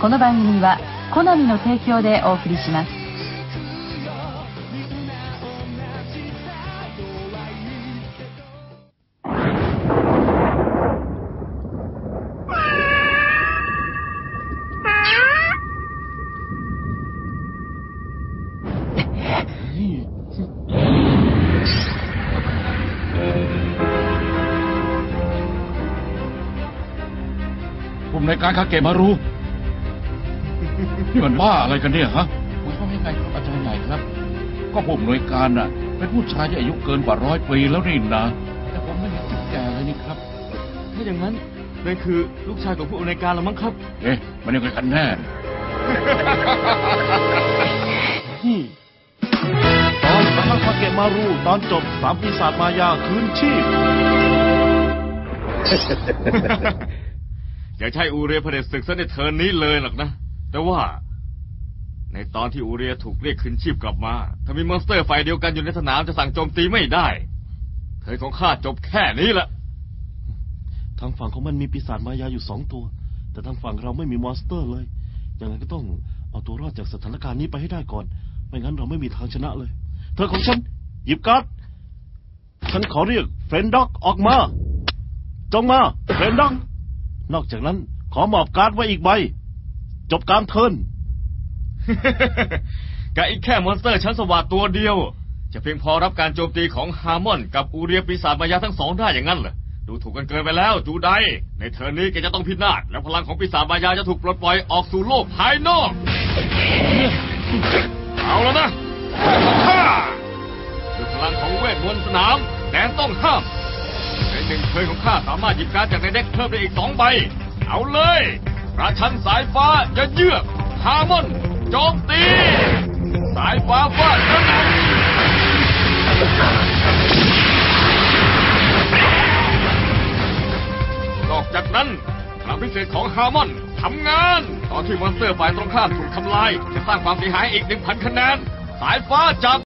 この番組は好みの提供でお送りしますผมในการคาเกะมารู้ นี่มันบ้าอะไรกันเนี่ยฮะหมายความว่ายังไงครับอาจารย์ใหญ่ครับ ก็ผมหน่วยการน่ะ เป็นผู้ชายที่อายุเกินกว่าร้อยปีแล้วนี่นะ แต่ผมไม่เห็นจุดแก่เลยนี่ครับ ถ้าอย่างนั้นนั่นคือลูกชายของผู้อำนวยการแล้วมั้งครับ เอ๊ะ มันยังไงกันแน่ ตอนสำนักคาเกะมารูตอนจบสามปีศาจมายาคืนชีพ อย่าใช่อูเรียเผด็จศึกซะในเทิร์นนี้เลยหรอกนะ แต่ว่า ในตอนที่อูเรียถูกเรียกคืนชีพกลับมา ถ้ามีมอนสเตอร์ฝ่ายเดียวกันอยู่ในสนามจะสั่งโจมตีไม่ได้เทิร์นของข้าจบแค่นี้ละทางฝั่งของมันมีปีศาจมายาอยู่สองตัว แต่ทางฝั่งเราไม่มีมอนสเตอร์เลยอย่างนั้นก็ต้องเอาตัวรอดจากสถานการณ์นี้ไปให้ได้ก่อน ไม่งั้นเราไม่มีทางชนะเลย เธอของฉัน หยิบการ์ดฉันขอเรียกเฟรนด็อกออกมา จงมาเฟรนด็อก นอกจากนั้นขอมอบการ์ดไว้อีกใบ จบการเทิร์น กับอีกแค่มอนสเตอร์ชั้นสวัสดตัวเดียว จะเพียงพอรับการโจมตีของฮาร์มอน กับอูเรียปีศาจมายาทั้งสองได้อย่างนั้นเหรอดูถูกกันเกินไปแล้วจูไดในเทอร์นี้แกจะต้องพินาศและพลังของปีศาจมายาจะถูกปลดปล่อยออกสู่โลกภายนอก เอาแล้วนะของข้าด้วยพลังของเวทมนต์สนามแดนต้องห้ามในหนึ่งเทิร์นของข้าสามารถหยิบการดจากในเด็กเพิ่มได้อีกสองใบ เอาเลย ราชันสายฟ้าจะเยือกฮาร์มอน โจมตี สายฟ้าฟาดกระหน่ำนอกจากนั้นพลังพิเศษของฮาร์มอนทำงาน ตอนที่มอนสเตอร์ฝ่ายตรงข้ามถูกทำลาย จะสร้างความเสียหายอีกหนึ่งพันคะแนน สายฟ้าจับ